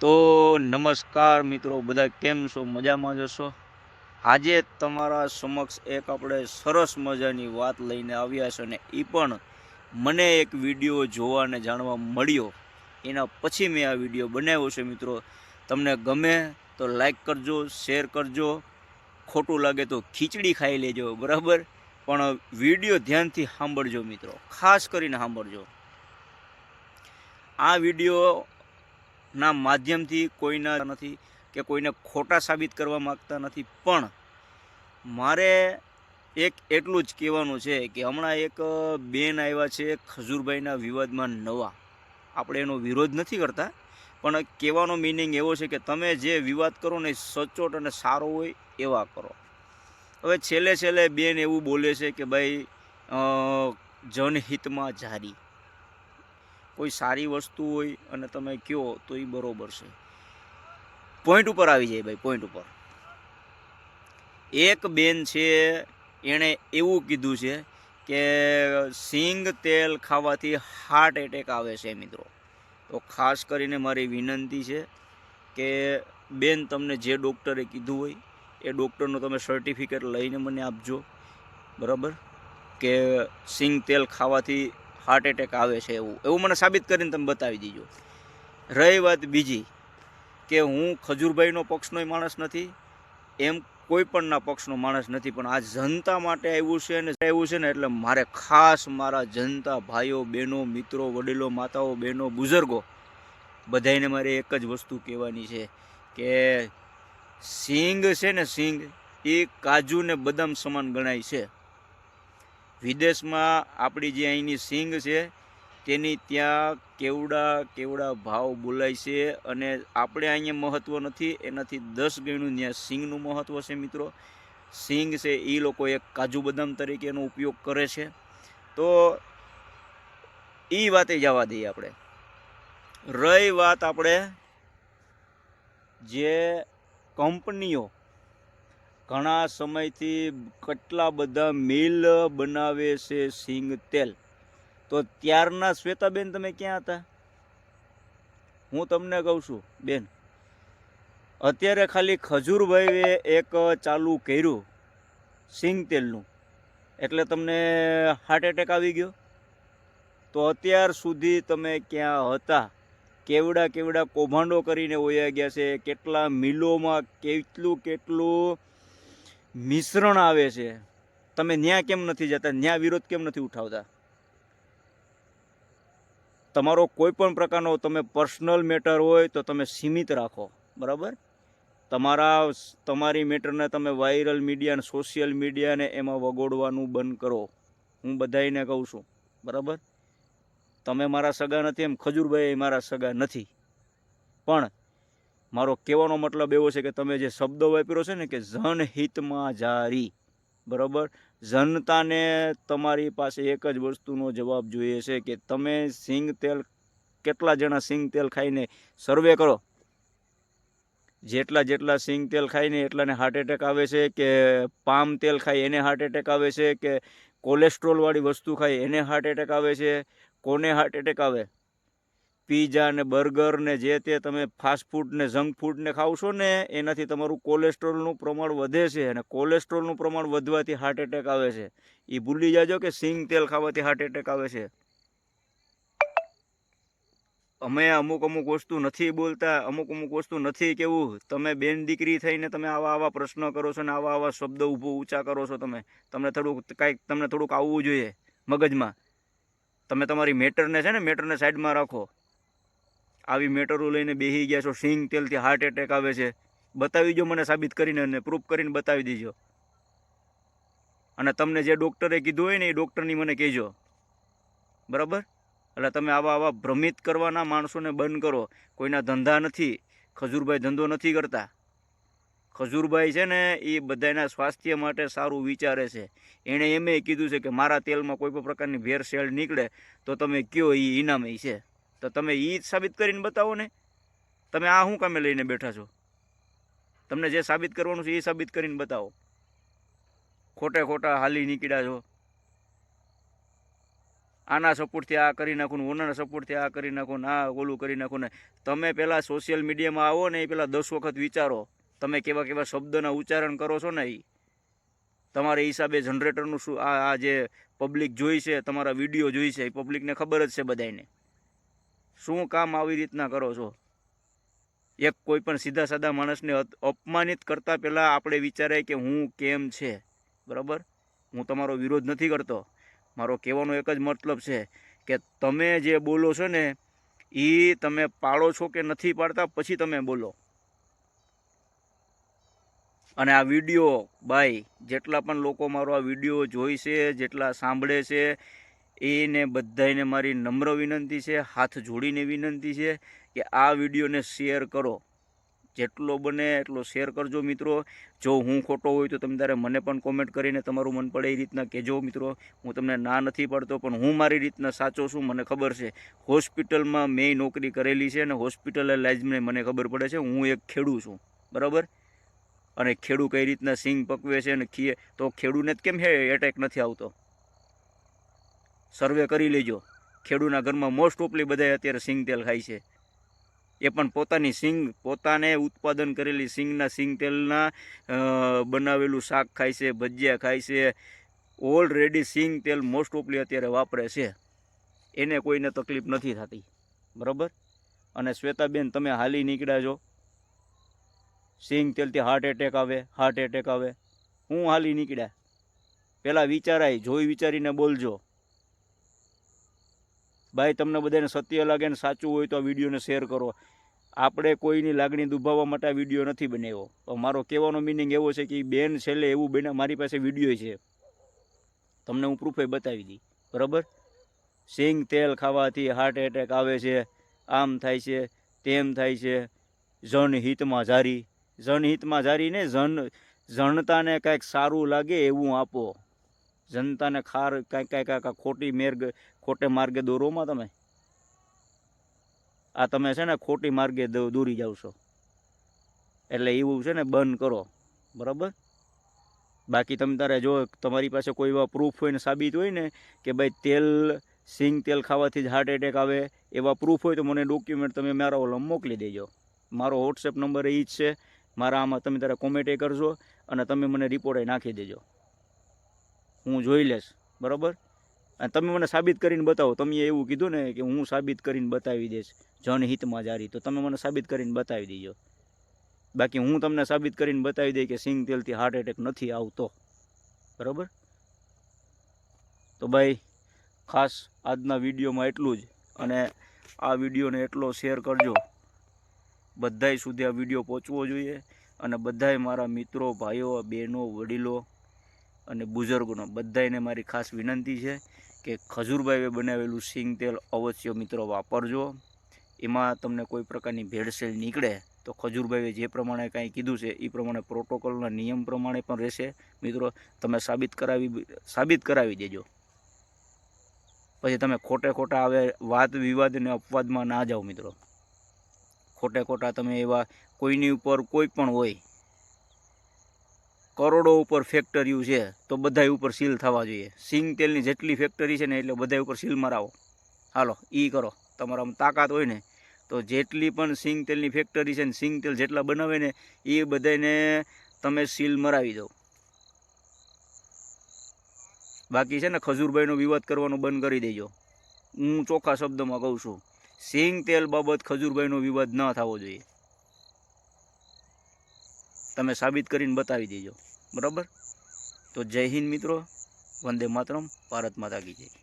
તો નમસ્કાર મિત્રો, બધા કેમ છો? મજામાં જશો આજે તમારા સમક્ષ એક આપણે સરસ મજાની વાત લઈને આવ્યા છે અને એ પણ મને એક વીડિયો જોવા અને જાણવા મળ્યો. એના પછી મેં આ વીડિયો બનાવ્યો છે મિત્રો. તમને ગમે તો લાઈક કરજો શેર કરજો. ખોટું લાગે તો ખીચડી ખાઈ લેજો, બરાબર? પણ વીડિયો ધ્યાનથી સાંભળજો મિત્રો. ખાસ કરીને સાંભળજો. આ વીડિયો ના માધ્યમથી કોઈના નથી કે કોઈને ખોટા સાબિત કરવા માગતા નથી. પણ મારે એક એટલું જ કહેવાનું છે કે હમણાં એક બેન આવ્યા છે ખજૂરભાઈના વિવાદમાં નવા. આપણે એનો વિરોધ નથી કરતા, પણ કહેવાનો મિનિંગ એવો છે કે તમે જે વિવાદ કરો ને સચોટ અને સારો હોય એવા કરો. હવે છેલ્લે છેલ્લે બેન એવું બોલે છે કે ભાઈ જનહિતમાં જારી. કોઈ સારી વસ્તુ હોય અને તમે કહો તો એ બરોબર છે. પોઈન્ટ ઉપર આવી જાય ભાઈ પોઈન્ટ ઉપર. એક બેન છે, એણે એવું કીધું છે કે સિંગ તેલ ખાવાથી હાર્ટ એટેક આવે છે મિત્રો. તો ખાસ કરીને મારી વિનંતી છે કે બેન તમને જે ડૉક્ટરે કીધું હોય, એ ડૉક્ટરનું તમે સર્ટિફિકેટ લઈને મને આપજો. બરાબર? કે સિંગ તેલ ખાવાથી હાર્ટ એટેક આવે છે એવું. એવું મને સાબિત કરીને તમે બતાવી દીજો. રહી વાત બીજી, કે હું ખજૂરભાઈનો પક્ષનો માણસ નથી, એમ કોઈ પણના પક્ષનો માણસ નથી, પણ આ જનતા માટે આવ્યું છે ને આવ્યું છે ને એટલે મારે ખાસ મારા જનતા ભાઈઓ, બહેનો, મિત્રો, વડીલો, માતાઓ, બહેનો, બુઝુર્ગો બધાને મારે એક જ વસ્તુ કહેવાની છે કે સિંગ છે ને સિંગ એ કાજુ ને બદામ સમાન ગણાય છે. વિદેશમાં આપણી જે અહીંની સિંગ છે, તેની ત્યાં કેવડા કેવડા ભાવ બોલાય છે અને આપણે અહીંયા મહત્ત્વ નથી, એનાથી દસ ગણું ત્યાં સિંગનું મહત્ત્વ છે મિત્રો. સિંગ છે એ લોકો એક કાજુ બદામ તરીકે એનો ઉપયોગ કરે છે. તો એ વાતે જવા દઈએ આપણે. રહી વાત આપણે જે કંપનીઓ ઘણા સમયથી કેટલા બધા મિલ બનાવે છે સિંગ તેલ? તો ત્યારના શ્વેતાબેન તમે ક્યાં હતા? હું તમને કહું છું, બેન. અત્યારે ખાલી ખજૂરભાઈએ એક ચાલુ કર્યું સિંગ તેલનું. એટલે તમને હાર્ટ એટેક આવી ગયો? તો અત્યાર સુધી તમે ક્યાં હતા? કેવડા કેવડા કૌભાંડો કરીને ઓયા ગયા છે? કેટલા મિલોમાં કેટલું કેટલું મિશ્રણ આવે છે. તમે ન્યા કેમ નથી જતા? ન્યા વિરોધ કેમ નથી ઉઠાવતા? તમારો કોઈ પણ પ્રકારનો તમે પર્સનલ મેટર હોય તો તમે સીમિત રાખો. બરાબર? તમારા તમારી મેટરને તમે વાયરલ મીડિયા અને સોશિયલ મીડિયાને એમાં વગોડવાનું બંધ કરો. હું બધાને કહું છું. બરાબર? તમે મારા સગા નથી એમ ખજૂરભાઈ મારા સગા નથી. પણ મારો કહેવાનો મતલબ એવો છે કે તમે જે શબ્દો વાપર્યો છે ને કે જનહિતમાં જારી, બરાબર? જનતાને તમારી પાસે એક જ વસ્તુનો જવાબ જોઈએ છે કે તમે સિંગ તેલ, કેટલા જણા સિંગ તેલ ખાઈને સર્વે કરો? જેટલા જેટલા સિંગ તેલ ખાઈને એટલાને હાર્ટ એટેક આવે છે કે પામ તેલ ખાય એને હાર્ટ એટેક આવે છે કે કોલેસ્ટ્રોલવાળી વસ્તુ ખાય એને હાર્ટ એટેક આવે છે? કોને હાર્ટ એટેક આવે? પીઝા ને બર્ગર ને જે તે તમે ફાસ્ટ ફૂડ ને જંક ફૂડ ને ખાવ છો ને, એનાથી તમારું કોલેસ્ટ્રોલનું પ્રમાણ વધે છે અને કોલેસ્ટ્રોલનું પ્રમાણ વધવાથી હાર્ટ એટેક આવે છે. એ ભૂલી જાજો કે સિંગ તેલ ખાવાથી હાર્ટ એટેક આવે છે. અમે અમુક અમુક વસ્તુ નથી બોલતા, અમુક અમુક વસ્તુ નથી કેવું. તમે બેન દીકરી થઈને તમે આવા આવા પ્રશ્નો કરો છો ને આવા આવા શબ્દો ઊભો ઊંચા કરો છો તમે, તમને થોડુંક કાંઈક તમને થોડુંક આવવું જોઈએ મગજમાં. તમે તમારી મેટરને છે ને, મેટરને સાઈડમાં રાખો. આવી મેટરો લઈને બેસી ગયા છો, સિંગ તેલથી હાર્ટ એટેક આવે છે. બતાવી દો મને સાબિત કરીને અને પ્રૂફ કરીને બતાવી દેજો. અને તમને જે ડૉક્ટરે કીધું હોય ને એ ડૉક્ટરની મને કહેજો. બરાબર? એટલે તમે આવા આવા ભ્રમિત કરવાના માણસોને બંધ કરો. કોઈના ધંધા નથી, ખજૂરભાઈ ધંધો નથી કરતા. ખજૂરભાઈ છે ને એ બધાના સ્વાસ્થ્ય માટે સારું વિચારે છે. એણે એમ કીધું છે કે મારા તેલમાં કોઈ પણ પ્રકારની ભેરસેળ નીકળે તો તમે કયો એ ઇનામે છે. તો તમે એ સાબિત કરીને બતાવો ને. તમે આ શું કામે લઈને બેઠા છો? તમને જે સાબિત કરવાનું છે એ સાબિત કરીને બતાવો. ખોટે ખોટા હાલી નીકળ્યા છો. આના સપોર્ટથી આ કરી નાખું ઓનાના સપોર્ટથી આ કરી નાખું આ ઓલું કરી નાખું ને. તમે પહેલાં સોશિયલ મીડિયામાં આવો ને એ પહેલાં દસ વખત વિચારો. તમે કેવા કેવા શબ્દના ઉચ્ચારણ કરો છો ને એ તમારા હિસાબે જનરેટરનું શું આ જે પબ્લિક જોઈ છે, તમારા વીડિયો જોઈ છે, એ પબ્લિકને ખબર જ છે બધાને શું કામ આવી રીતના કરો છો? એક કોઈ પણ સીધા સાદા માણસને અપમાનિત કરતાં પહેલાં આપણે વિચારાય કે હું કેમ છે, બરાબર? હું તમારો વિરોધ નથી કરતો. મારો કહેવાનો એક જ મતલબ છે કે તમે જે બોલો છો ને એ તમે પાળો છો કે નથી પાડતા, પછી તમે બોલો. અને આ વીડિયો બાય જેટલા પણ લોકો મારો આ વીડિયો જોઈ છે, જેટલા સાંભળે છે એને બધાને મારી નમ્ર વિનંતી છે, હાથ જોડીને વિનંતી છે કે આ વિડીયોને શેર કરો. જેટલો બને એટલો શેર કરજો મિત્રો. જો હું ખોટો હોય તો તમે તારે મને પણ કોમેન્ટ કરીને તમારું મન પડે એ રીતના કહેજો મિત્રો. હું તમને ના નથી પડતો, પણ હું મારી રીતના સાચો છું, મને ખબર છે. હોસ્પિટલમાં મેં નોકરી કરેલી છે અને હોસ્પિટલાઇઝને મને ખબર પડે છે, હું એક ખેડૂ છું. બરાબર? અને ખેડૂ કઈ રીતના સિંગ પકવે છે અને ખીએ, તો ખેડૂને જ કેમ હે એટેક નથી આવતો? સર્વે કરી લેજો. ખેડૂના ઘરમાં મોસ્ટ ઓફલી બધા અત્યારે સિંગ તેલ ખાય છે. એ પણ પોતાની સિંગ, પોતાને ઉત્પાદન કરેલી સિંગના સિંગ તેલના બનાવેલું શાક ખાય છે, ભજીયા ખાય છે. ઓલરેડી સિંગ તેલ મોસ્ટ ઓફલી અત્યારે વાપરે છે. એને કોઈને તકલીફ નથી થતી. બરાબર? અને શ્વેતાબેન, તમે હાલી નીકળ્યા છો. સિંગ તેલથી હાર્ટ એટેક આવે હાર્ટ એટેક આવે. હું હાલી નીકળ્યા. પહેલાં વિચારાય, જોઈ વિચારીને બોલજો. ભાઈ, તમને બધાને સત્ય લાગે ને સાચું હોય તો આ વિડીયોને શેર કરો. આપણે કોઈની લાગણી દુભાવવા માટે આ વીડિયો નથી બનાવ્યો. પણ મારો કહેવાનો મિનિંગ એવો છે કે બેન છેલ્લે એવું બને, મારી પાસે વીડિયો છે. તમને હું પ્રૂફે બતાવી દી બરાબર? સિંગ તેલ ખાવાથી હાર્ટ એટેક આવે છે, આમ થાય છે, તેમ થાય છે. જનહિતમાં જારી. જનહિતમાં જારી ને જન જનતાને કાંઈક સારું લાગે એવું આપો. જનતાને ખાર કાંઈ કાંઈ કાંઈ ખોટી મેર્ગ, ખોટે માર્ગે દોરોમાં તમે? આ તમે છે ને ખોટી માર્ગે દોરી જાવ છો. એટલે એવું છે ને બંધ કરો. બરાબર? બાકી તમે તારે જો તમારી પાસે કોઈ એવા પ્રૂફ હોય ને સાબિત હોય ને કે ભાઈ તેલ, સિંગ તેલ ખાવાથી જ હાર્ટ એટેક આવે, એવા પ્રૂફ હોય તો મને ડોક્યુમેન્ટ તમે મારા ઓલમ મોકલી દેજો. મારો વોટ્સએપ નંબર એ જ છે. મારા આમાં તમે તારે કોમેન્ટ કરજો અને તમે મને રિપોર્ટ નાખી દેજો. હું જોઈ લઈશ બરાબર? અને તમે મને સાબિત કરીને બતાવો. તમે એવું કીધું ને કે હું સાબિત કરીને બતાવી દઈશ. જનહિતમાં જારી. તો તમે મને સાબિત કરીને બતાવી દેજો. બાકી હું તમને સાબિત કરીને બતાવી દઈ કે સિંગ તેલથી હાર્ટ એટેક નથી આવતો. બરાબર? તો ભાઈ, ખાસ આજના વિડીયોમાં એટલું જ. અને આ વિડીયોને એટલો શેર કરજો. બધાય સુધી આ વીડિયો પહોંચવો જોઈએ. અને બધાય મારા મિત્રો, ભાઈઓ, બહેનો, વડીલો અને બુઝુર્ગોનો. બધાયને મારી ખાસ વિનંતી છે કે ખજૂરભાઈએ બનાવેલું સિંગ તેલ અવશ્ય મિત્રો વાપરજો. એમાં તમને કોઈ પ્રકારની ભેળસેળ નીકળે તો ખજૂરભાઈએ જે પ્રમાણે કાંઈ કીધું છે એ પ્રમાણે પ્રોટોકોલના નિયમ પ્રમાણે પણ રહેશે. મિત્રો, તમે સાબિત કરાવી સાબિત કરાવી દેજો. પછી તમે ખોટે ખોટા આવે વાદ વિવાદ અને અપવાદમાં ના જાઓ મિત્રો. ખોટે ખોટા તમે એવા કોઈની ઉપર કોઈ પણ હોય કરોડો ઉપર ફેક્ટરીઓ છે, તો બધાય ઉપર સીલ થવા જોઈએ. સિંગ તેલની જેટલી ફેક્ટરી છે ને એટલે બધા ઉપર સીલ મરાવો. હાલો એ કરો. તમારામાં તાકાત હોય ને, તો જેટલી પણ સિંગ તેલની ફેક્ટરી છે ને, સિંગ તેલ જેટલા બનાવે ને એ બધાને તમે સીલ મરાવી દો. બાકી છે ને, ખજૂરભાઈનો વિવાદ કરવાનો બંધ કરી દેજો. હું ચોખ્ખા શબ્દમાં કહું છું, સિંગ તેલ બાબત ખજૂરભાઈનો વિવાદ ન થવો જોઈએ. તમે સાબિત કરીને બતાવી દેજો. બરાબર? તો જય હિન્દ મિત્રો વંદે માતરમ ભારત માતા કી જય.